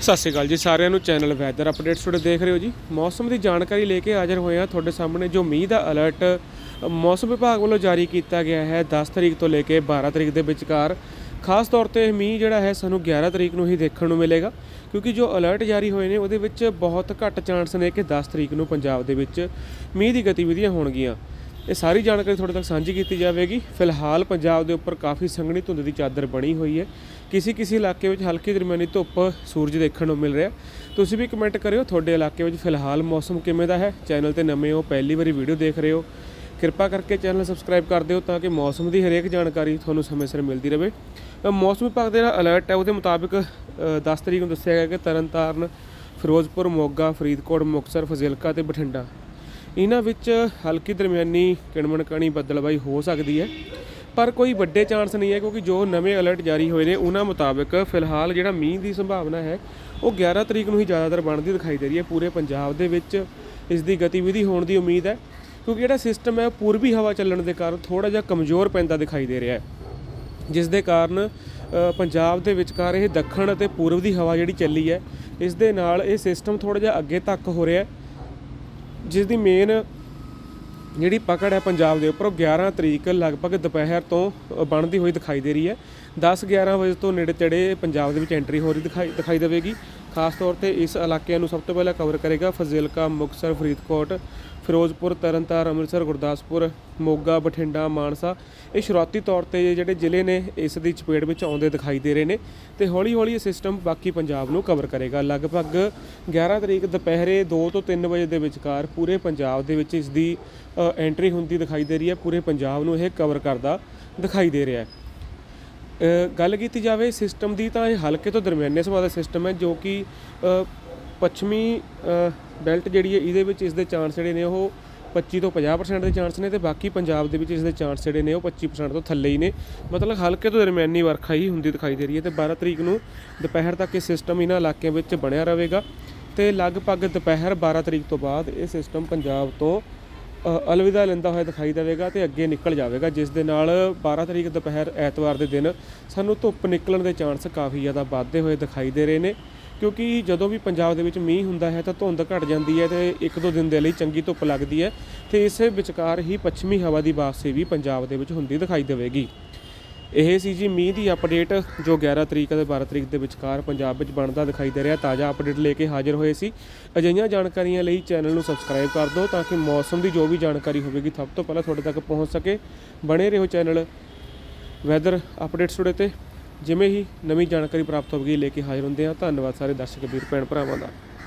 ਸਤਿ ਸ਼੍ਰੀ ਅਕਾਲ ਜੀ, ਸਾਰਿਆਂ ਨੂੰ ਚੈਨਲ ਵੈਦਰ ਅਪਡੇਟਸ ਤੁਹਾਡੇ ਦੇਖ ਰਹੇ ਹੋ ਜੀ। ਮੌਸਮ ਦੀ ਜਾਣਕਾਰੀ ਲੈ ਕੇ ਹਾਜ਼ਰ ਹੋਏ ਹਾਂ ਤੁਹਾਡੇ ਸਾਹਮਣੇ, ਜੋ ਮੀਂਹ ਦਾ ਅਲਰਟ ਮੌਸਮ ਵਿਭਾਗ ਵੱਲੋਂ ਜਾਰੀ ਕੀਤਾ ਗਿਆ ਹੈ 10 ਤਰੀਕ ਤੋਂ ਲੈ ਕੇ 12 ਤਰੀਕ ਦੇ ਵਿਚਕਾਰ। ਖਾਸ ਤੌਰ ਤੇ ਮੀਂਹ ਜਿਹੜਾ ਹੈ, ਸਾਨੂੰ 11 ਤਰੀਕ ਨੂੰ ਹੀ ਦੇਖਣ ਨੂੰ ਮਿਲੇਗਾ, ਕਿਉਂਕਿ ਜੋ ਅਲਰਟ ਜਾਰੀ ਹੋਏ ਨੇ, ਉਹਦੇ ਵਿੱਚ ਬਹੁਤ ਘੱਟ ਚਾਂਸ ਨੇ ਕਿ 10 ਤਰੀਕ ਨੂੰ ਪੰਜਾਬ ਦੇ ਵਿੱਚ ਮੀਂਹ ਦੀ ਗਤੀਵਿਧੀਆਂ ਹੋਣਗੀਆਂ। ਇਹ ਸਾਰੀ ਜਾਣਕਾਰੀ ਤੁਹਾਡੇ ਤੱਕ ਸਾਂਝੀ ਕੀਤੀ ਜਾਵੇਗੀ। ਫਿਲਹਾਲ ਪੰਜਾਬ ਦੇ ਉੱਪਰ ਕਾਫੀ ਸੰਘਣੀ ਧੁੰਦ ਦੀ ਚਾਦਰ ਬਣੀ ਹੋਈ ਹੈ। ਕਿਸੇ ਕਿਸੇ ਇਲਾਕੇ ਵਿੱਚ ਹਲਕੀ ਦਰਮਿਆਨੀ ਧੁੱਪ ਸੂਰਜ ਦੇਖਣ ਨੂੰ ਮਿਲ ਰਿਹਾ। ਤੁਸੀਂ ਵੀ ਕਮੈਂਟ ਕਰਿਓ ਤੁਹਾਡੇ ਇਲਾਕੇ ਵਿੱਚ ਫਿਲਹਾਲ ਮੌਸਮ ਕਿਵੇਂ ਦਾ ਹੈ? ਚੈਨਲ ਤੇ ਨਵੇਂ ਹੋ ਪਹਿਲੀ ਵਾਰੀ ਵੀਡੀਓ ਦੇਖ ਰਹੇ ਹੋ। ਕਿਰਪਾ ਕਰਕੇ ਚੈਨਲ ਸਬਸਕ੍ਰਾਈਬ ਕਰ ਦਿਓ ਤਾਂ ਕਿ ਮੌਸਮ ਦੀ ਹਰੇਕ ਜਾਣਕਾਰੀ ਤੁਹਾਨੂੰ ਸਮੇਂ ਸਿਰ ਮਿਲਦੀ ਰਹੇ ਮੌਸਮ ਵਿਭਾਗ ਦਾ ਜਿਹੜਾ ਅਲਰਟ ਹੈ ਉਹਦੇ ਮੁਤਾਬਿਕ ਅ, 10 ਤਰੀਕ ਨੂੰ ਦੱਸਿਆ ਗਿਆ ਕਿ ਤਰਨਤਾਰਨ ਫਿਰੋਜ਼ਪੁਰ ਮੋਗਾ ਫਰੀਦਕੋਟ ਮੁਕਤਸਰ ਫਜ਼ਿਲਕਾ ਤੇ ਬਠਿੰਡਾ ਇਹਨਾਂ ਵਿੱਚ ਹਲਕੀ ਦਰਮਿਆਨੀ ਕਿਣਮਣ ਕਣੀ ਬੱਦਲਬਾਈ ਹੋ ਸਕਦੀ ਹੈ, ਪਰ ਕੋਈ ਵੱਡੇ ਚਾਂਸ ਨਹੀਂ ਹੈ ਕਿਉਂਕਿ ਜੋ ਨਵੇਂ ਅਲਰਟ ਜਾਰੀ ਹੋਏ ਨੇ, ਉਹਨਾਂ ਮੁਤਾਬਕ ਫਿਲਹਾਲ ਜਿਹੜਾ ਮੀਂਹ ਦੀ ਸੰਭਾਵਨਾ ਹੈ, ਉਹ 11 ਤਰੀਕ ਨੂੰ ਹੀ ਜ਼ਿਆਦਾਤਰ ਬਣਦੀ ਦਿਖਾਈ ਦੇ ਰਹੀ ਹੈ। ਪੂਰੇ ਪੰਜਾਬ ਦੇ ਵਿੱਚ ਇਸ ਦੀ ਗਤੀਵਿਧੀ ਹੋਣ ਦੀ ਉਮੀਦ ਹੈ, ਕਿਉਂਕਿ ਜਿਹੜਾ ਸਿਸਟਮ ਹੈ, ਉਹ ਪੂਰਬੀ ਹਵਾ ਚੱਲਣ ਦੇ ਕਾਰਨ ਥੋੜਾ ਜਿਹਾ ਕਮਜ਼ੋਰ ਪੈਂਦਾ ਦਿਖਾਈ ਦੇ ਰਿਹਾ ਹੈ। ਜਿਸ ਦੇ ਕਾਰਨ ਪੰਜਾਬ ਦੇ ਵਿਚਕਾਰ ਇਹ ਦੱਖਣ ਅਤੇ ਪੂਰਬ ਦੀ ਹਵਾ ਜਿਹੜੀ ਚੱਲੀ ਹੈ, ਇਸ ਦੇ ਨਾਲ ਇਹ ਸਿਸਟਮ ਥੋੜਾ ਜਿਹਾ ਅੱਗੇ ਤੱਕ ਹੋ ਰਿਹਾ ਹੈ। ਜਿਸ ਦੀ ਮੇਨ ਜਿਹੜੀ ਪਕੜ ਹੈ ਪੰਜਾਬ ਦੇ ਉੱਪਰ ਉਹ 11 ਤਰੀਕ ਲਗਭਗ ਦੁਪਹਿਰ ਤੋਂ ਬਣਦੀ ਹੋਈ ਦਿਖਾਈ ਦੇ ਰਹੀ ਹੈ। 10 11 ਵਜੇ ਤੋਂ ਨੇੜੇ ਤੇੜੇ ਪੰਜਾਬ ਦੇ ਵਿੱਚ ਐਂਟਰੀ ਹੋ ਰਹੀ ਦਿਖਾਈ ਦਿਖਾਈ ਦੇਵੇਗੀ। ਖਾਸ ਤੌਰ ਤੇ ਇਸ ਇਲਾਕਿਆਂ ਨੂੰ ਸਭ ਤੋਂ ਪਹਿਲਾਂ ਕਵਰ ਕਰੇਗਾ ਫਜ਼ਿਲਕਾ, ਮੁਕਤਸਰ, ਫਰੀਦਕੋਟ, ਫਿਰੋਜ਼ਪੁਰ ਤਰਨਤਾਰਨ ਅੰਮ੍ਰਿਤਸਰ, ਗੁਰਦਾਸਪੁਰ, ਮੋਗਾ, ਬਠਿੰਡਾ, ਮਾਨਸਾ। ਇਹ ਸ਼ੁਰੂਆਤੀ ਤੌਰ ਤੇ ਜਿਹੜੇ ਜ਼ਿਲ੍ਹੇ ਨੇ, ਇਸ ਦੀ ਚਪੇਟ ਵਿੱਚ ਆਉਂਦੇ ਦਿਖਾਈ ਦੇ ਰਹੇ ਨੇ ਤੇ ਹੌਲੀ ਹੌਲੀ ਇਹ ਸਿਸਟਮ ਬਾਕੀ ਪੰਜਾਬ ਨੂੰ ਕਵਰ ਕਰੇਗਾ। ਲਗਭਗ 11 ਤਰੀਕ ਦੁਪਹਿਰੇ 2 ਤੋਂ 3 ਵਜੇ ਦੇ ਵਿਚਕਾਰ ਪੂਰੇ ਪੰਜਾਬ ਦੇ ਵਿੱਚ ਇਸ ਦੀ ਐਂਟਰੀ ਹੁੰਦੀ ਦਿਖਾਈ ਦੇ ਰਹੀ ਹੈ। ਪੂਰੇ ਪੰਜਾਬ ਨੂੰ ਇਹ ਕਵਰ ਕਰਦਾ ਦਿਖਾਈ ਦੇ ਰਿਹਾ ਹੈ। ਗੱਲ ਕੀਤੀ ਜਾਵੇ ਸਿਸਟਮ ਦੀ ਤਾਂ ਇਹ ਹਲਕੇ ਤੋਂ ਦਰਮਿਆਨੇ ਸੁਭਾਅ ਦਾ ਸਿਸਟਮ ਹੈ ਜੋ ਕਿ ਪੱਛਮੀ ਬੈਲਟ ਜਿਹੜੀ ਹੈ ਇਹਦੇ ਵਿੱਚ ਇਸ ਦੇ ਚਾਂਸ ਜਿਹੜੇ ਨੇ ਉਹ 25 ਤੋਂ 50% ਦੇ ਚਾਂਸ ਨੇ ਤੇ ਬਾਕੀ ਪੰਜਾਬ ਦੇ ਵਿੱਚ ਇਸ ਦੇ ਚਾਂਸ ਜਿਹੜੇ ਨੇ ਉਹ 25% ਤੋਂ ਥੱਲੇ ਹੀ ਨੇ। ਮਤਲਬ ਹਲਕੇ ਤੋਂ ਦਰਮਿਆਨੀ ਵਰਖਾ ਹੀ ਹੁੰਦੀ ਦਿਖਾਈ ਦੇ ਰਹੀ ਹੈ ਤੇ 12 ਤਰੀਕ ਨੂੰ ਦੁਪਹਿਰ ਤੱਕ ਇਹ ਸਿਸਟਮ ਇਹਨਾਂ ਇਲਾਕਿਆਂ ਵਿੱਚ ਬਣਿਆ ਰਹੇਗਾ ਤੇ ਲਗਭਗ ਦੁਪਹਿਰ 12 ਤਰੀਕ ਤੋਂ ਬਾਅਦ ਇਹ ਸਿਸਟਮ ਪੰਜਾਬ ਤੋਂ ਅਲਵਿਦਾ ਲੈਂਦਾ ਹੋਇਆ ਦਿਖਾਈ ਦੇਵੇਗਾ ਤੇ ਅੱਗੇ ਨਿਕਲ ਜਾਵੇਗਾ, ਜਿਸ ਦੇ ਨਾਲ 12 ਤਰੀਕ ਦੁਪਹਿਰ ਐਤਵਾਰ ਦੇ ਦਿਨ ਸਾਨੂੰ ਧੁੱਪ ਨਿਕਲਣ ਦੇ ਚਾਂਸ ਕਾਫੀ ਜ਼ਿਆਦਾ ਵੱਧਦੇ ਹੋਏ ਦਿਖਾਈ ਦੇ ਰਹੇ ਨੇ। ਕਿਉਂਕਿ ਜਦੋਂ ਵੀ ਪੰਜਾਬ ਦੇ ਵਿੱਚ ਮੀਂਹ ਹੁੰਦਾ ਹੈ ਤਾਂ ਧੁੰਦ ਘਟ ਜਾਂਦੀ ਹੈ ਤੇ ਇੱਕ ਦੋ ਦਿਨ ਦੇ ਲਈ ਚੰਗੀ ਧੁੱਪ ਲੱਗਦੀ ਹੈ ਤੇ ਇਸੇ ਵਿਚਕਾਰ ਹੀ ਪੱਛਮੀ ਹਵਾ ਦੀ ਵਾਪਸੀ ਵੀ ਪੰਜਾਬ ਦੇ ਵਿੱਚ ਹੁੰਦੀ ਦਿਖਾਈ ਦੇਵੇਗੀ। ਇਹ ਸੀ ਜੀ ਮੀਂਹ ਦੀ ਅਪਡੇਟ ਜੋ 11 ਤਰੀਕ ਅਤੇ 12 ਤਰੀਕ ਦੇ ਵਿਚਕਾਰ ਪੰਜਾਬ ਵਿੱਚ ਬਣਦਾ ਦਿਖਾਈ ਦੇ ਰਿਹਾ। ਤਾਜ਼ਾ ਅਪਡੇਟ ਲੈ ਕੇ ਹਾਜ਼ਰ ਹੋਏ ਸੀ। ਅਜਿਹੀਆਂ ਜਾਣਕਾਰੀਆਂ ਲਈ ਚੈਨਲ ਨੂੰ ਸਬਸਕ੍ਰਾਈਬ ਕਰ ਦਿਓ ਤਾਂ ਕਿ ਮੌਸਮ ਦੀ ਜੋ ਵੀ ਜਾਣਕਾਰੀ ਹੋਵੇਗੀ ਸਭ ਤੋਂ ਪਹਿਲਾਂ ਤੁਹਾਡੇ ਤੱਕ ਪਹੁੰਚ ਸਕੇ। ਬਣੇ ਰਹੋ ਚੈਨਲ ਵੈਦਰ ਅਪਡੇਟਸ ਤੁਹਾਡੇ ਤੇ। ਜਿਵੇਂ ਹੀ ਨਵੀਂ ਜਾਣਕਾਰੀ ਪ੍ਰਾਪਤ ਹੋਵੇਗੀ, ਲੈ ਕੇ ਹਾਜ਼ਰ ਹੁੰਦੇ ਹਾਂ। ਧੰਨਵਾਦ ਸਾਰੇ ਦਰਸ਼ਕ, ਵੀਰ, ਭੈਣ, ਭਰਾਵਾਂ ਦਾ।